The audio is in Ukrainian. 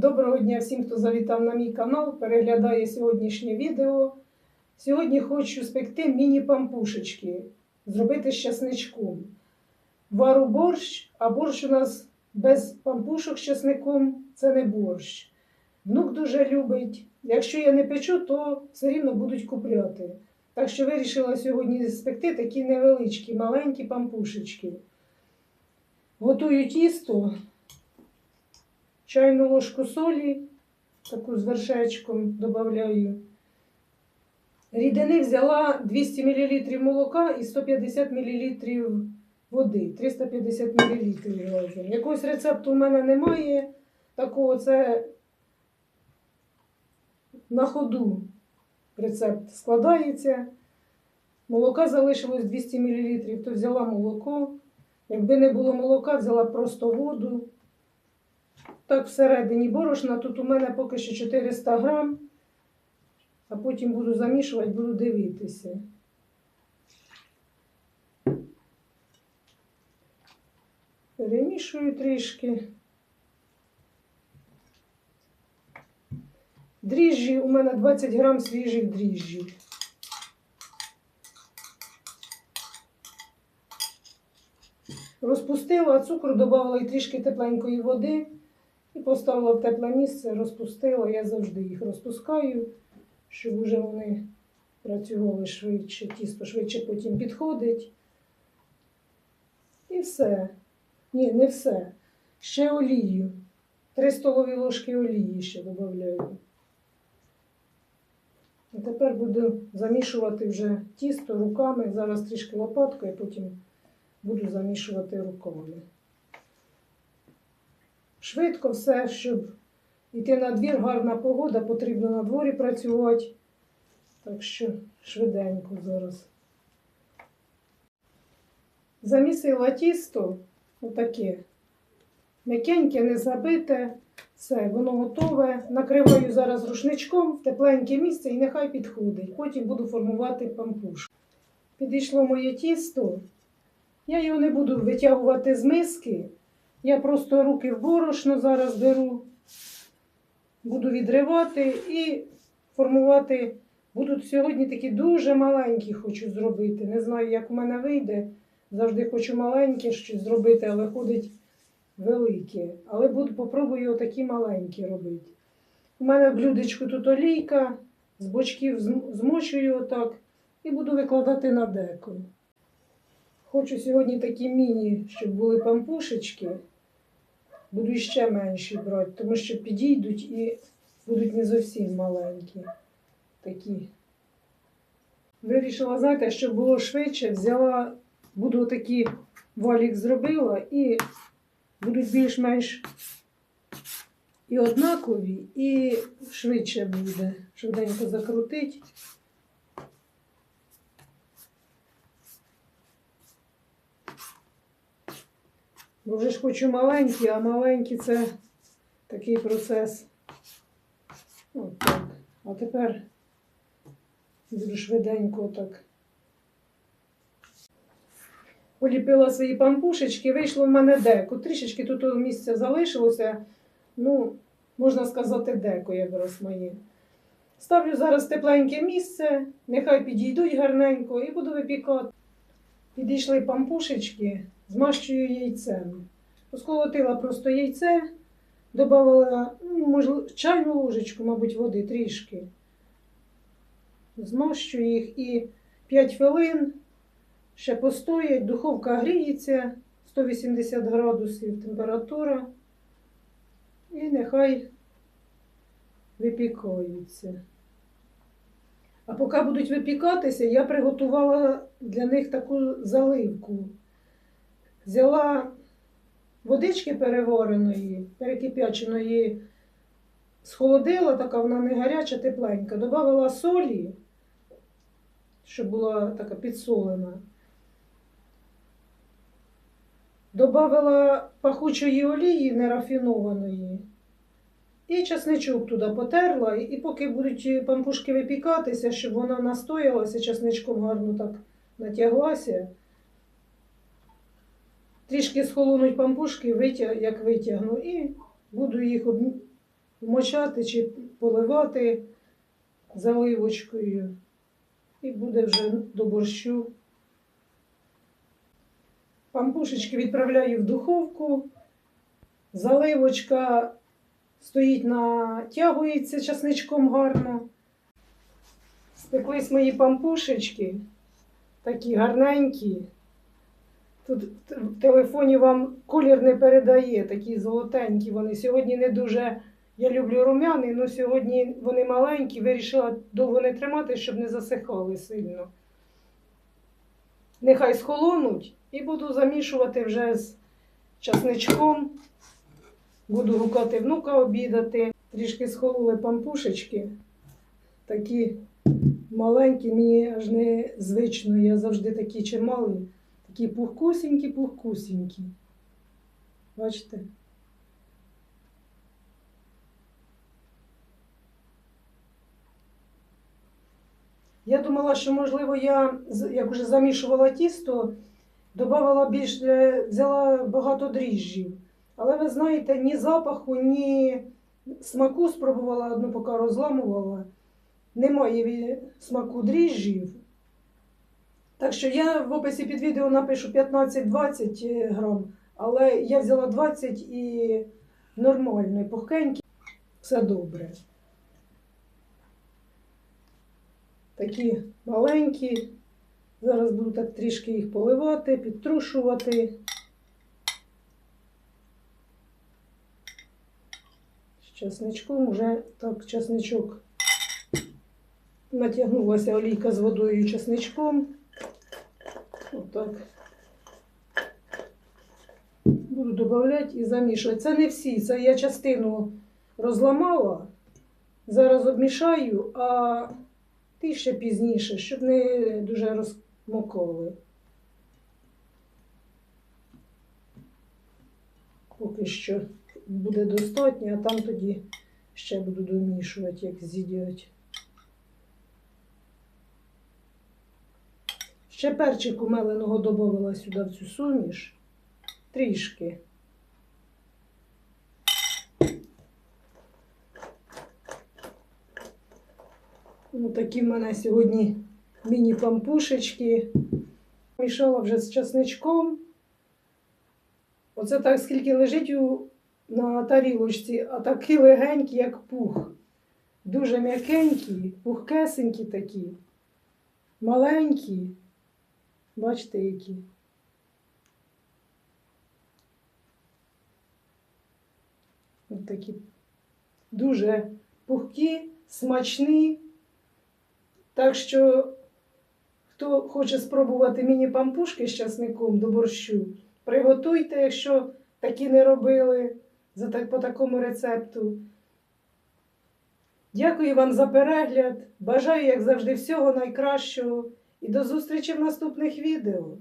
Доброго дня всім, хто завітав на мій канал, переглядає сьогоднішнє відео. Сьогодні хочу спекти міні-пампушечки, зробити з часничком. Вару борщ, а борщ у нас без пампушок з часником це не борщ. Внук дуже любить. Якщо я не печу, то все рівно будуть купляти. Так що вирішила сьогодні спекти такі невеличкі, маленькі пампушечки. Готую тісто, чайну ложку солі, таку з вершечком додаю. Рідини взяла 200 мл молока і 150 мл води, 350 мл. Якогось рецепту у мене немає. Такого це на ходу рецепт складається. Молока залишилось 200 мл, то взяла молоко. Якби не було молока, взяла просто воду. Так, всередині борошна. Тут у мене поки що 400 грам, а потім буду замішувати, буду дивитися. Перемішую трішки. Дріжджі у мене 20 грам свіжих дріжджів. Розпустила, цукру додавала і трішки тепленької води і поставила в тепле місце, розпустила. Я завжди їх розпускаю, щоб вже вони працювали швидше, тісто швидше потім підходить. І все. Ні, не все. Ще олію. Три столові ложки олії ще додаю. А тепер буду замішувати вже тісто руками. Зараз трішки лопаткою, потім буду замішувати руками. Швидко все, щоб йти на двір, гарна погода, потрібно на дворі працювати. Так що швиденько зараз. Замісила тісто, отаке. М'якеньке, не забите. Все, воно готове. Накриваю зараз рушничком в тепленьке місце і нехай підходить. Потім буду формувати пампушку. Підійшло моє тісто. Я його не буду витягувати з миски. Я просто руки в борошно зараз беру, буду відривати і формувати. Будуть сьогодні такі дуже маленькі хочу зробити. Не знаю, як у мене вийде. Завжди хочу маленьке щось зробити, але ходить велике. Але буду, попробую отакі маленькі робити. У мене в блюдечку тут олійка, з бочків змочую отак і буду викладати на деко. Хочу сьогодні такі міні, щоб були пампушечки. Буду ще менші брати, тому що підійдуть і будуть не зовсім маленькі. Такі. Вирішила, знаєте, щоб було швидше, взяла, буду такі валік зробила і будуть більш-менш і однакові, і швидше буде. Швиденько закрутить. Бо вже ж хочу маленькі, а маленькі це такий процес. От так. А тепер швиденько так. Поліпила свої пампушечки, вийшло в мене деко. Трішечки тут місця залишилося. Ну, можна сказати, деко якраз моє. Ставлю зараз тепленьке місце, нехай підійдуть гарненько і буду випікати. Підійшли пампушечки, змащую яйцем. Розколотила просто яйце, додала, ну, чайну ложечку, мабуть, води трішки. Змащую їх і 5 хвилин ще постоять, духовка гріється 180 градусів температура. І нехай випікаються. А поки будуть випікатися, я приготувала для них таку заливку. Взяла водички перевареної, перекип'яченої, схолодила, така вона не гаряча, тепленька. Добавила солі, щоб була така підсолена. Добавила пахучої олії нерафінованої. І часничок туди потерла, і поки будуть пампушки випікатися, щоб вона настоялася, часничком гарно так натяглася. Трішки схолонуть пампушки, як витягну, і буду їх вмочати чи поливати заливочкою. І буде вже до борщу. Пампушечки відправляю в духовку. Заливочка стоїть натягується часничком гарно. Спеклись мої пампушечки, такі гарненькі. Тут в телефоні вам колір не передає, такі золотенькі вони. Сьогодні не дуже, я люблю румяни, але сьогодні вони маленькі, вирішила довго не тримати, щоб не засихали сильно. Нехай схолонуть і буду замішувати вже з часничком. Буду гукати внука обідати. Трішки схололи пампушечки. Такі маленькі, мені аж не звично. Я завжди такі чималі. Такі пухкусінькі, пухкусінькі. Бачите? Я думала, що, можливо, я, як вже замішувала тісто, додавала більш, е, взяла багато дріжджів. Але ви знаєте, ні запаху, ні смаку спробувала одну, поки розламувала. Немає смаку дріжджів. Так що я в описі під відео напишу 15-20 грам, але я взяла 20 і нормально, і пухкенькі, все добре. Такі маленькі. Зараз буду так трішки їх поливати, підтрушувати. З часничком вже так часничок натягнулася олійка з водою і часничком. Отак. Буду додавати і замішувати. Це не всі, це я частину розламала. Зараз обмішаю, а ти ще пізніше, щоб не дуже розмокали. Поки що буде достатньо, а там тоді ще буду домішувати, як з'їдять. Ще перчику меленого додавала сюди в цю суміш. Трішки. Ну, такі в мене сьогодні міні-пампушечки. Мішала вже з часничком. Оце так скільки лежить у, на тарілочці, а такі легенькі, як пух. Дуже м'якенькі, пухкесенькі такі, маленькі. Бачите, які. Ось такі дуже пухкі, смачні. Так що, хто хоче спробувати міні-пампушки з часником до борщу, приготуйте, якщо такі не робили за так, по такому рецепту. Дякую вам за перегляд. Бажаю, як завжди, всього найкращого і до зустрічі в наступних відео.